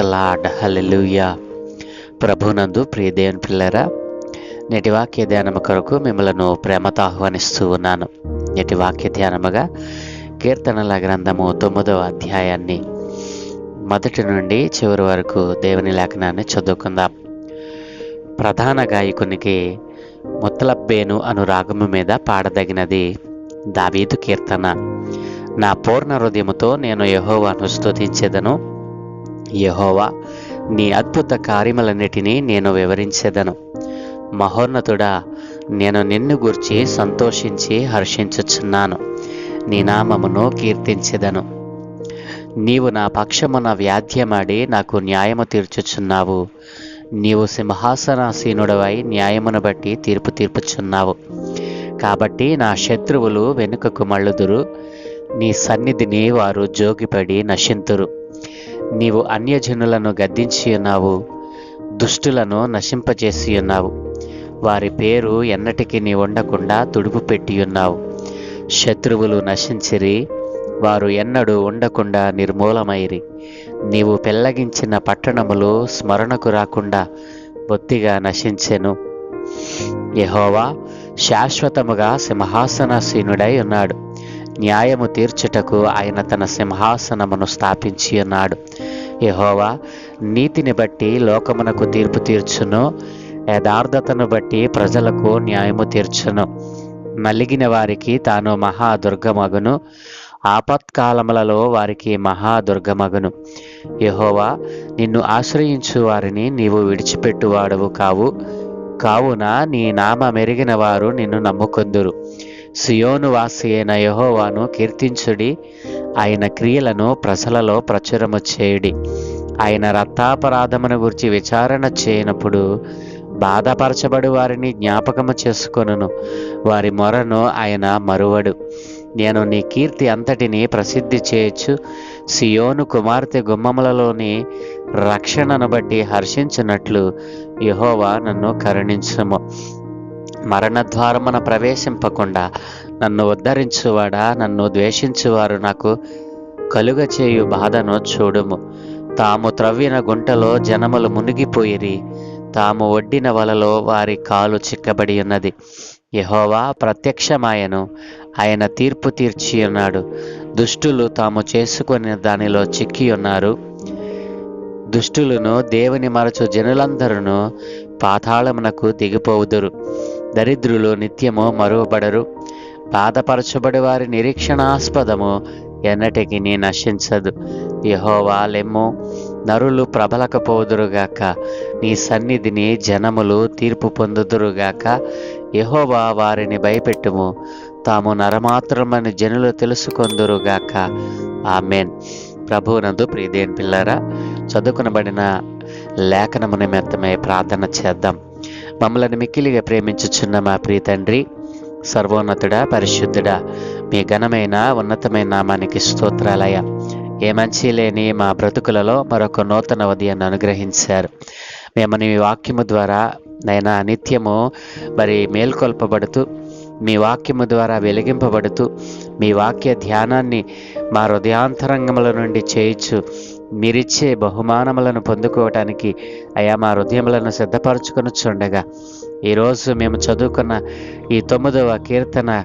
Lord hallelujah ప్రభునందు ప్రియ దేవుని పిల్లరా నేటి వాక్య ధ్యానము కొరకు మిమ్మలను ప్రేమతో ఆహ్వానిస్తూ ఉన్నాను. నేటి వాక్య ధ్యానముగా కీర్తనల గ్రంథము తొమ్మిదవ అధ్యాయాన్ని మొదటి నుండి చివరి వరకు దేవుని లేఖనాన్ని చదువుకుందాం. ప్రధాన గాయకునికి ముత్తలబ్బేను అను రాగము మీద పాడదగినది. దావీదు కీర్తన. నా పూర్ణ హృదయముతో నేను యహోవాను స్తుతించెదను. యహోవా నీ అద్భుత కార్యములన్నిటినీ నేను వివరించెదను. మహోన్నతుడా నేను నిన్ను గుర్చి సంతోషించి హర్షించుచున్నాను. నీ నామమును కీర్తించెదను. నీవు నా పక్షమున వ్యాధ్యమాడి నాకు న్యాయము తీర్చుచున్నావు. నీవు సింహాసనాసీనుడవై న్యాయమును బట్టి తీర్పు తీర్పుచున్నావు. కాబట్టి నా శత్రువులు వెనుకకు మళ్ళుదురు నీ సన్నిధిని వారు జోగిపడి నశింతురు. నీవు అన్యజనులను గద్దించి ఉన్నావు. దుష్టులను నశింపజేసి ఉన్నావు. వారి పేరు ఎన్నటికి నీ ఉండకుండా తుడుపు పెట్టి ఉన్నావు. శత్రువులు నశించిరి. వారు ఎన్నడూ ఉండకుండా నిర్మూలమైరి. నీవు పెల్లగించిన పట్టణములు స్మరణకు రాకుండా బొత్తిగా నశించెను. యహోవా శాశ్వతముగా సింహాసనసీనుడై ఉన్నాడు. న్యాయము తీర్చుటకు ఆయన తన సింహాసనమును స్థాపించి ఉన్నాడు. యహోవా నీతిని బట్టి లోకమునకు తీర్పు తీర్చును. యథార్థతను బట్టి ప్రజలకు న్యాయము తీర్చును. నలిగిన వారికి తాను మహాదుర్గమగును. ఆపత్కాలములలో వారికి మహాదుర్గమగును. యహోవా నిన్ను ఆశ్రయించు వారిని నీవు విడిచిపెట్టువాడవు కావు. కావున నీ నామ మెరిగిన వారు నిన్ను నమ్ముకొందురు. సియోను వాసి అయిన యహోవాను కీర్తించుడి. ఆయన క్రియలను ప్రజలలో ప్రచురము చేయుడి. ఆయన రక్తాపరాధమును గురించి విచారణ చేయనప్పుడు బాధపరచబడి వారిని జ్ఞాపకము చేసుకొనును. వారి మొరను ఆయన మరువడు. నేను నీ కీర్తి అంతటిని ప్రసిద్ధి చేయొచ్చు. సియోను కుమార్తె గుమ్మములలోని రక్షణను బట్టి హర్షించినట్లు యహోవా నన్ను కరుణించము. మరణద్వారమున ప్రవేశింపకుండా నన్ను ఉద్ధరించువాడా? నన్ను ద్వేషించువారు నాకు కలుగ చేయు బాధను చూడుము. తాము త్రవ్విన గుంటలో జనములు మునిగిపోయిరి. తాము ఒడ్డిన వలలో వారి కాలు చిక్కబడి ఉన్నది. యహోవా ప్రత్యక్షమాయను. ఆయన తీర్పు తీర్చి ఉన్నాడు. దుష్టులు తాము చేసుకుని దానిలో చిక్కి ఉన్నారు. దుష్టులను దేవుని మరచు జనులందరూ పాతాళమునకు దిగిపోవుదురు. దరిద్రులు నిత్యము మరువబడరు. బాధపరచబడి వారి నిరీక్షణాస్పదము ఎన్నటికి నీ నశించదు. యహోవా లెమ్ము నరులు ప్రబలకపోదురుగాక. నీ సన్నిధిని జనములు తీర్పు పొందుదురుగాక. యహోవా వారిని భయపెట్టుము. తాము నరమాత్రమని జనులు తెలుసుకొందురుగాక ఆమెన్. ప్రభువునందు ప్రియదేని పిల్లరా చదువుకునబడిన లేఖనము నిమిత్తమై ప్రార్థన చేద్దాం. మమ్మల్ని మిక్కిలిగా ప్రేమించుచున్న మా ప్రియ తండ్రి సర్వోన్నతుడా పరిశుద్ధుడా మీ ఘనమైన ఉన్నతమైన నామానికి స్తోత్రాలయ ఏ మంచి లేని మా బ్రతుకులలో మరొక నూతన ఉదయాన్ని అనుగ్రహించారు. మేము నీ వాక్యము ద్వారా నైనా నిత్యము మరి మేల్కొల్పబడుతూ మీ వాక్యము ద్వారా వెలిగింపబడుతూ మీ వాక్య ధ్యానాన్ని మా హృదయాంతరంగముల నుండి చేయొచ్చు మీరిచ్చే బహుమానములను పొందుకోవటానికి అయా మా హృదయములను సిద్ధపరచుకొని చూడగా. ఈరోజు మేము చదువుకున్న ఈ తొమ్మిదవ కీర్తన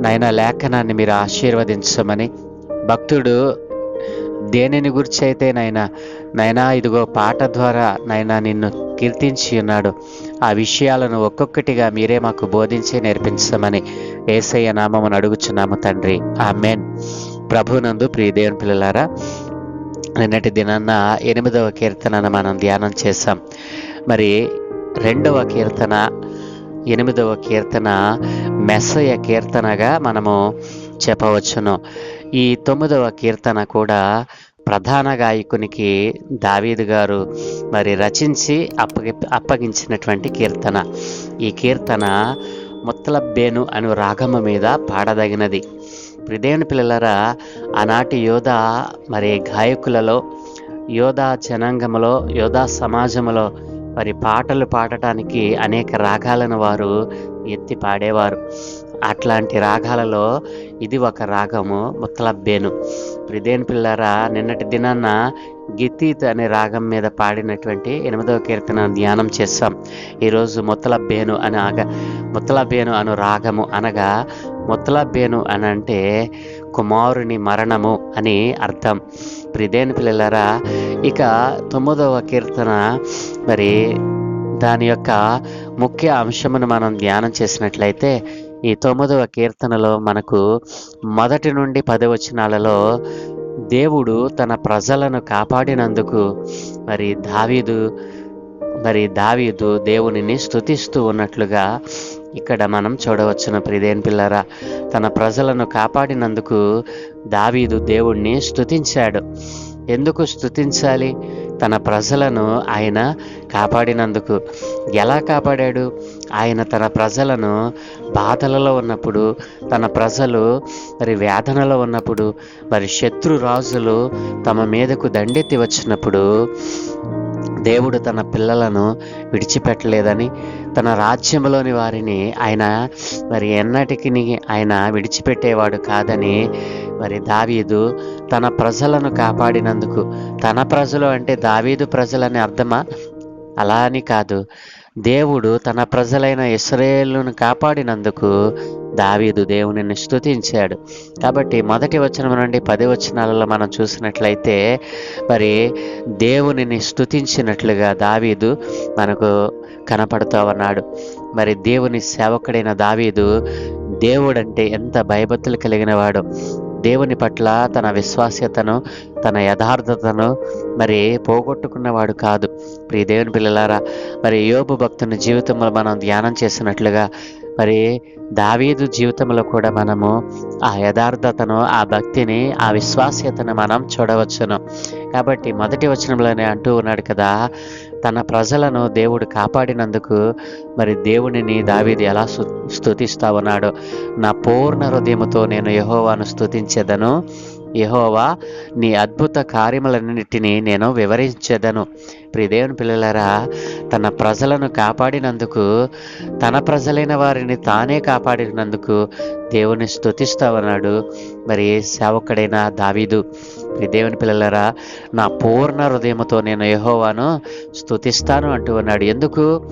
నయన లేఖనాన్ని మీరు ఆశీర్వదించమని భక్తుడు దేనిని గురించి అయితే నైనా నైనా ఇదిగో పాట ద్వారా నైనా నిన్ను కీర్తించి ఉన్నాడు. ఆ విషయాలను ఒక్కొక్కటిగా మీరే మాకు బోధించి నేర్పించమని ఏసయ్య నామమును అడుగుచున్నాము తండ్రి. ఆ మెయిన్ ప్రభునందు ప్రియ దేవుని పిల్లలారా నిన్నటి దినాన్న ఎనిమిదవ కీర్తనను మనం ధ్యానం చేశాం. మరి రెండవ కీర్తన ఎనిమిదవ కీర్తన మెస్సయ కీర్తనగా మనము చెప్పవచ్చును. ఈ తొమ్మిదవ కీర్తన కూడా ప్రధాన గాయకునికి దావీదు గారు మరి రచించి అప్పగి అప్పగించినటువంటి కీర్తన. ఈ కీర్తన ముత్తలబ్బేను అను రాగమ మీద పాడదగినది. ప్రిదేవుని పిల్లలరా ఆనాటి యోధ మరి గాయకులలో యోధా జనాంగములో యోధా సమాజములో మరి పాటలు పాడటానికి అనేక రాగాలను వారు ఎత్తి పాడేవారు. అట్లాంటి రాగాలలో ఇది ఒక రాగము ముత్తలబ్బేను. ప్రిదేన్ పిల్లరా నిన్నటి దినాన్న గితీత్ అనే రాగం మీద పాడినటువంటి ఎనిమిదవ కీర్తన ధ్యానం చేస్తాం. ఈరోజు ముత్తలబ్బేను అని ఆగ ముత్తలబ్బేను అను రాగము అనగా ముత్తలబ్బేను అని అంటే కుమారుని మరణము అని అర్థం. ప్రిదేన్ పిల్లలరా ఇక తొమ్మిదవ కీర్తన మరి దాని యొక్క ముఖ్య అంశమును మనం ధ్యానం చేసినట్లయితే ఈ తొమ్మిదవ కీర్తనలో మనకు మొదటి నుండి పది వచనాలలో దేవుడు తన ప్రజలను కాపాడినందుకు మరి దావీదు మరి దావీదు దేవునిని స్థుతిస్తూ ఉన్నట్లుగా ఇక్కడ మనం చూడవచ్చును. ప్రిదేన్ పిల్లరా తన ప్రజలను కాపాడినందుకు దావీదు దేవుణ్ణి స్థుతించాడు ఎందుకు స్థుతించాలి తన ప్రజలను ఆయన కాపాడినందుకు. ఎలా కాపాడాడు? ఆయన తన ప్రజలను బాధలలో ఉన్నప్పుడు తన ప్రజలు మరి వేదనలో ఉన్నప్పుడు మరి శత్రు రాజులు తమ మీదకు దండెత్తి వచ్చినప్పుడు దేవుడు తన పిల్లలను విడిచిపెట్టలేదని తన రాజ్యంలోని వారిని ఆయన మరి ఎన్నటికి ఆయన విడిచిపెట్టేవాడు కాదని మరి దావీదు తన ప్రజలను కాపాడినందుకు తన ప్రజలు అంటే దావీదు ప్రజలని అర్థమా? అలా అని కాదు. దేవుడు తన ప్రజలైన ఇస్రాయేలును కాపాడినందుకు దావీదు దేవునిని స్తుతించాడు. కాబట్టి మొదటి వచనం నుండి పది వచనాలలో మనం చూసినట్లయితే మరి దేవునిని స్తుతించినట్లుగా దావీదు మనకు కనపడుతూ ఉన్నాడు. మరి దేవుని సేవకుడైన దావీదు దేవుడంటే ఎంత భయభక్తులు కలిగిన వాడు దేవుని పట్ల తన విశ్వాస్యతను తన యథార్థతను మరి పోగొట్టుకున్నవాడు కాదు. ప్రియ దేవుని పిల్లలారా మరి యోబు భక్తుని జీవితంలో మనం ధ్యానం చేసినట్లుగా మరి దావీదు జీవితంలో కూడా మనము ఆ యథార్థతను ఆ భక్తిని ఆ విశ్వాస్యతను మనం చూడవచ్చును. కాబట్టి మొదటి వచనంలోనే అంటూ ఉన్నాడు కదా తన ప్రజలను దేవుడు కాపాడినందుకు మరి దేవునిని దావీది ఎలా స్తు స్తుతిస్తా నా పూర్ణ హృదయముతో నేను యహోవాను స్తుతించేదను. యహోవా నీ అద్భుత కార్యములన్నిటినీ నేను వివరించదను. ప్రియదేవుని పిల్లలరా తన ప్రజలను కాపాడినందుకు తన ప్రజలైన వారిని తానే కాపాడినందుకు దేవుని స్థుతిస్తావన్నాడు మరి సేవకుడైన దావీదు దేవుని పిల్లలరా నా పూర్ణ హృదయముతో నేను యహోవాను స్థుతిస్తాను అంటూ ఉన్నాడు ఎందుకు?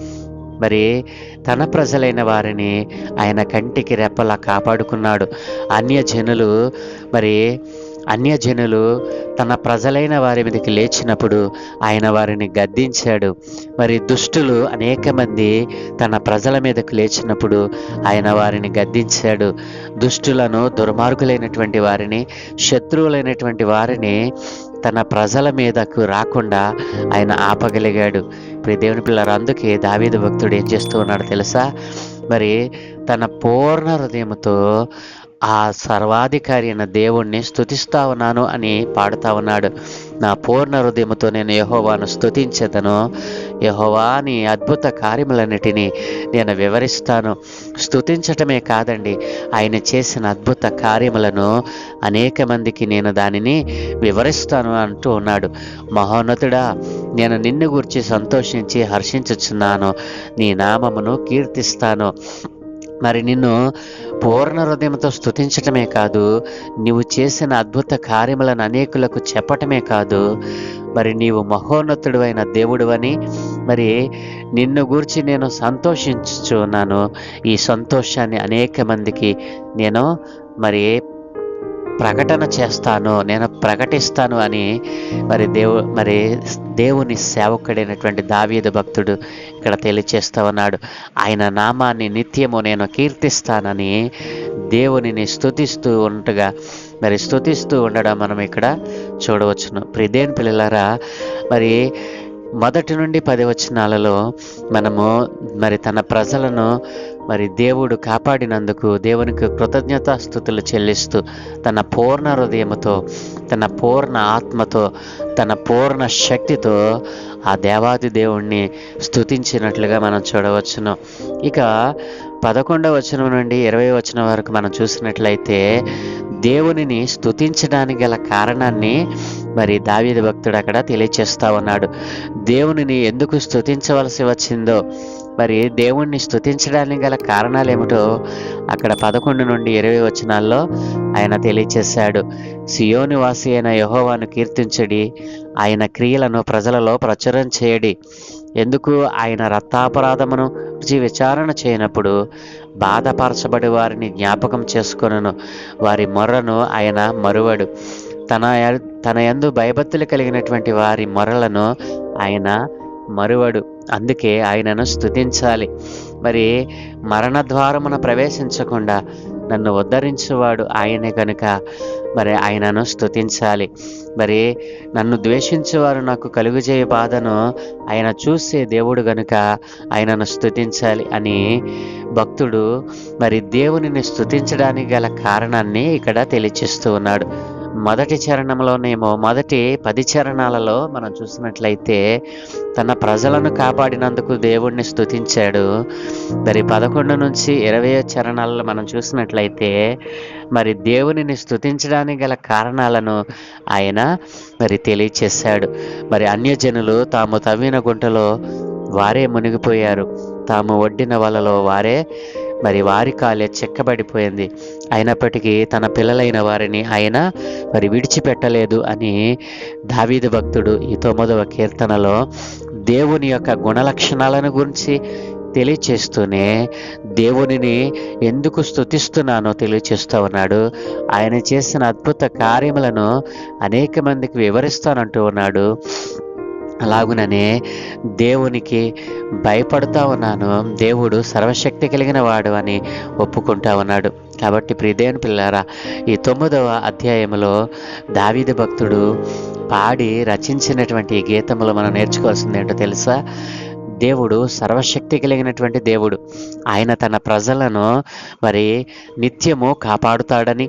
మరి తన ప్రజలైన వారిని ఆయన కంటికి రెప్పలా కాపాడుకున్నాడు. అన్యజనులు మరి అన్యజనులు తన ప్రజలైన వారి మీదకి లేచినప్పుడు ఆయన వారిని గద్దించాడు. మరి దుష్టులు అనేక మంది తన ప్రజల మీదకు లేచినప్పుడు ఆయన వారిని గద్దించాడు. దుష్టులను దుర్మార్గులైనటువంటి వారిని శత్రువులైనటువంటి వారిని తన ప్రజల మీదకు రాకుండా ఆయన ఆపగలిగాడు. ఇప్పుడు దేవుని పిల్లలు అందుకే దావీదు భక్తుడు ఏం చేస్తూ ఉన్నాడు తెలుసా? మరి తన పూర్ణ హృదయంతో ఆ సర్వాధికారి అయిన దేవుణ్ణి స్థుతిస్తా ఉన్నాను అని పాడుతా ఉన్నాడు. నా పూర్ణ హృదయముతో నేను యహోవాను స్థుతించేదను యహోవా నీ అద్భుత కార్యములన్నిటినీ నేను వివరిస్తాను. స్థుతించటమే కాదండి ఆయన చేసిన అద్భుత కార్యములను అనేక మందికి నేను దానిని వివరిస్తాను అంటూ ఉన్నాడు. మహోన్నతుడా నేను నిన్ను గురించి సంతోషించి హర్షించుచున్నాను. నీ నామమును కీర్తిస్తాను. మరి నిన్ను పూర్ణ హృదయంతో స్తుతించటమే కాదు నీవు చేసిన అద్భుత కార్యములను అనేకులకు చెప్పటమే కాదు. మరి నీవు మహోన్నతుడు అయిన దేవుడువని మరి నిన్ను గురించి నేను సంతోషించుచున్నాను. ఈ సంతోషాన్ని అనేక మందికి నేను మరి ప్రకటన చేస్తాను నేను ప్రకటిస్తాను అని మరి దేవు మరి దేవుని సేవకుడైనటువంటి దావీదు భక్తుడు ఇక్కడ తెలియచేస్తూ ఉన్నాడు. ఆయన నామాన్ని నిత్యము నేను కీర్తిస్తానని దేవునిని స్తుతిస్తూ ఉండగా మరి స్తుతిస్తూ ఉండడం మనం ఇక్కడ చూడవచ్చును. ప్రిదేన్ పిల్లలారా మరి మొదటి నుండి పది వచనాలలో మనము మరి తన ప్రజలను మరి దేవుడు కాపాడినందుకు దేవునికి కృతజ్ఞతాస్థుతులు చెల్లిస్తూ తన పూర్ణ హృదయముతో తన పూర్ణ ఆత్మతో తన పూర్ణ శక్తితో ఆ దేవాది దేవుణ్ణి స్థుతించినట్లుగా మనం చూడవచ్చును. ఇక పదకొండవ వచనం నుండి ఇరవై వచనం వరకు మనం చూసినట్లయితే దేవునిని స్థుతించడానికి గల కారణాన్ని మరి దావీది భక్తుడు అక్కడ తెలియచేస్తా ఉన్నాడు. దేవునిని ఎందుకు స్థుతించవలసి వచ్చిందో మరి దేవుణ్ణి స్తుతించడానికి గల కారణాలు ఏమిటో అక్కడ పదకొండు నుండి ఇరవై వచనాల్లో ఆయన తెలియచేశాడు. సియోనివాసి అయిన యహోవాను కీర్తించడి ఆయన క్రియలను ప్రజలలో ప్రచురం చేయడి. ఎందుకు? ఆయన రక్తాపరాధమును గురించి విచారణ చేయనప్పుడు బాధపరచబడి వారిని జ్ఞాపకం చేసుకొనను. వారి మొర్రను ఆయన మరువడు. తన తన యందు భయభక్తులు కలిగినటువంటి వారి మొరలను ఆయన మరువడు. అందుకే ఆయనను స్థుతించాలి మరి మరణ ద్వారమున ప్రవేశించకుండా నన్ను ఉద్ధరించేవాడు ఆయనే కనుక మరి ఆయనను స్థుతించాలి మరి నన్ను ద్వేషించేవారు నాకు కలుగుజేయ బాధను ఆయన చూసే దేవుడు గనుక ఆయనను స్థుతించాలి అని భక్తుడు మరి దేవునిని స్థుతించడానికి గల కారణాన్ని ఇక్కడ తెలియచేస్తూ ఉన్నాడు. మొదటి చరణంలోనేమో మొదటి పది చరణాలలో మనం చూసినట్లయితే తన ప్రజలను కాపాడినందుకు దేవుణ్ణి స్థుతించాడు మరి పదకొండు నుంచి ఇరవై చరణాలలో మనం చూసినట్లయితే మరి దేవునిని స్థుతించడానికి గల కారణాలను ఆయన మరి తెలియచేశాడు. మరి అన్యజనులు తాము తవ్విన గుంటలో వారే మునిగిపోయారు. తాము ఒడ్డిన వలలో వారే మరి వారి కాలే చెక్కబడిపోయింది. అయినప్పటికీ తన పిల్లలైన వారిని ఆయన మరి విడిచిపెట్టలేదు అని దావీద భక్తుడు ఈ తొమ్మిదవ కీర్తనలో దేవుని యొక్క గుణలక్షణాలను గురించి తెలియచేస్తూనే దేవునిని ఎందుకు స్తుతిస్తున్నానో తెలియచేస్తూ ఉన్నాడు. ఆయన చేసిన అద్భుత కార్యములను అనేక మందికి వివరిస్తానంటూ ఉన్నాడు. అలాగుననే దేవునికి భయపడుతూ ఉన్నాను. దేవుడు సర్వశక్తి కలిగిన వాడు అని ఒప్పుకుంటా ఉన్నాడు. కాబట్టి ప్రిదేని పిల్లారా ఈ తొమ్మిదవ అధ్యాయంలో దావీది భక్తుడు పాడి రచించినటువంటి ఈ గీతములు మనం నేర్చుకోవాల్సింది ఏంటో తెలుసా? దేవుడు సర్వశక్తి కలిగినటువంటి దేవుడు. ఆయన తన ప్రజలను మరి నిత్యము కాపాడుతాడని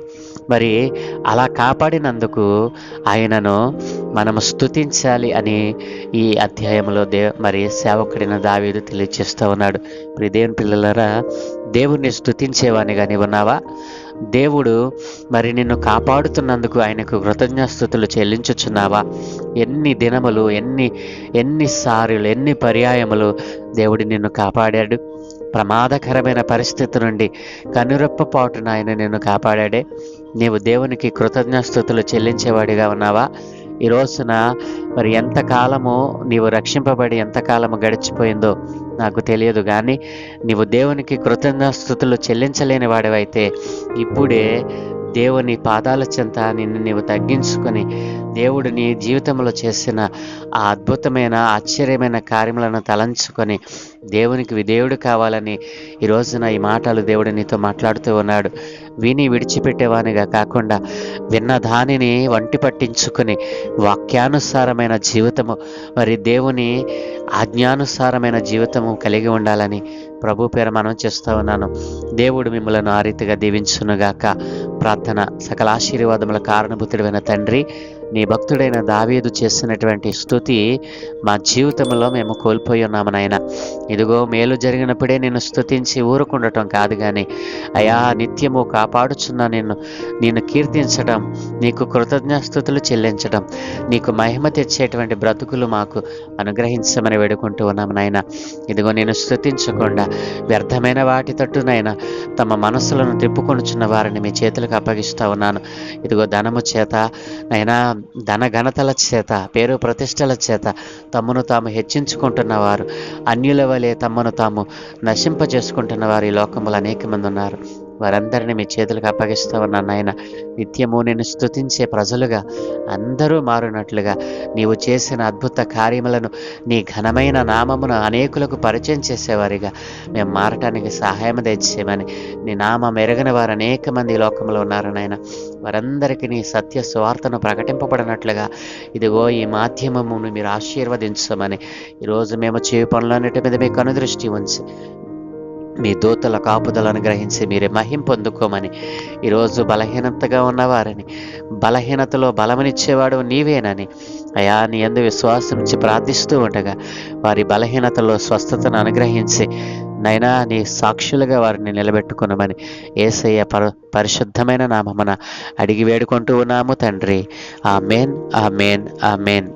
మరి అలా కాపాడినందుకు ఆయనను మనము స్తుతించాలి అని ఈ అధ్యాయంలో దే మరి సేవకుడిన దావీదు తెలియచేస్తూ ఉన్నాడు. మరి దేవుని పిల్లలరా దేవుణ్ణి స్తుతించేవానిగా కానీ ఉన్నావా? దేవుడు మరి నిన్ను కాపాడుతున్నందుకు ఆయనకు కృతజ్ఞస్థుతులు చెల్లించుచున్నావా? ఎన్ని దినములు ఎన్ని ఎన్నిసార్లు ఎన్ని పర్యాయములు దేవుడు నిన్ను కాపాడాడు. ప్రమాదకరమైన పరిస్థితి నుండి కనురెప్పపాటున ఆయన నిన్ను కాపాడాడే. నీవు దేవునికి కృతజ్ఞస్థుతులు చెల్లించేవాడిగా ఉన్నావా? ఈ రోజున మరి ఎంతకాలము నీవు రక్షింపబడి ఎంతకాలము గడిచిపోయిందో నాకు తెలియదు కానీ నీవు దేవునికి కృతజ్ఞస్థుతులు చెల్లించలేని వాడివైతే ఇప్పుడే దేవుని పాదాల చెంత నిన్ను నీవు తగ్గించుకొని దేవుడు నీ జీవితంలో చేసిన ఆ అద్భుతమైన ఆశ్చర్యమైన కార్యములను తలంచుకొని దేవునికి విధేయుడు కావాలని ఈ రోజున ఈ మాటలు దేవుడు నీతో మాట్లాడుతూ ఉన్నాడు. విని విడిచిపెట్టేవానిగా కాకుండా విన్న దానిని వంటి పట్టించుకొని వాక్యానుసారమైన జీవితము మరి దేవుని ఆజ్ఞానుసారమైన జీవితము కలిగి ఉండాలని ప్రభు పేర మనం చేస్తూ ఉన్నాను. దేవుడు మిమ్మలను ఆ రీతిగా దీవించునుగాక. ప్రార్థన సకల ఆశీర్వాదముల కారణభూతుడైన తండ్రి నీ భక్తుడైన దావీదు చేసినటువంటి స్థుతి మా జీవితంలో మేము కోల్పోయి ఉన్నాము నాయన. ఇదిగో మేలు జరిగినప్పుడే నేను స్థుతించి ఊరుకుండటం కాదు కానీ అయా నిత్యము కాపాడుచున్న నిన్ను నేను కీర్తించడం నీకు కృతజ్ఞస్థుతులు చెల్లించడం నీకు మహిమ తెచ్చేటువంటి బ్రతుకులు మాకు అనుగ్రహించమని వేడుకుంటూ ఉన్నాము నాయన. ఇదిగో నేను స్థుతించకుండా వ్యర్థమైన వాటి తట్టునైనా తమ మనసులను తిప్పుకొనుచున్న వారిని మీ చేతులకు అప్పగిస్తా ఉన్నాను. ఇదిగో ధనము చేత నైనా ధన ఘనతల చేత పేరు ప్రతిష్టల చేత తమను తాము హెచ్చించుకుంటున్న వారు అన్యుల వలె తమను తాము నశింపజేసుకుంటున్నవారు ఈ లోకములు అనేక మంది ఉన్నారు వారందరిని మీ చేతులకు అప్పగిస్తూ ఉన్నాను నాయన. నిత్యము నేను స్తుతించే ప్రజలుగా అందరూ మారినట్లుగా నీవు చేసిన అద్భుత కార్యములను నీ ఘనమైన నామమును అనేకులకు పరిచయం చేసేవారిగా. మేము మారటానికి సహాయం తెచ్చేయమని నీ నామం ఎరగని వారు అనేక మంది లోకంలో ఉన్నారు నాయన. వారందరికీ నీ సత్య స్వార్థను ప్రకటింపబడినట్లుగా ఇదిగో ఈ మాధ్యమమును మీరు ఆశీర్వదించమని ఈరోజు మేము చేయ పనులన్నిటి మీద మీ కనుదృష్టి ఉంచి మీ దూతల కాపుదలను గ్రహించి మీరే మహిం పొందుకోమని. ఈరోజు బలహీనతగా ఉన్నవారని బలహీనతలో బలమనిచ్చేవాడు నీవేనని అయా నీ అందు విశ్వాసం నుంచి ప్రార్థిస్తూ ఉండగా వారి బలహీనతలో స్వస్థతను అనుగ్రహించి నైనా నీ సాక్షులుగా వారిని నిలబెట్టుకునమని ఏసయ్య పర పరిశుద్ధమైన నామమున అడిగి వేడుకుంటూ ఉన్నాము తండ్రి. ఆ మేన్ ఆ మేన్ ఆ మేన్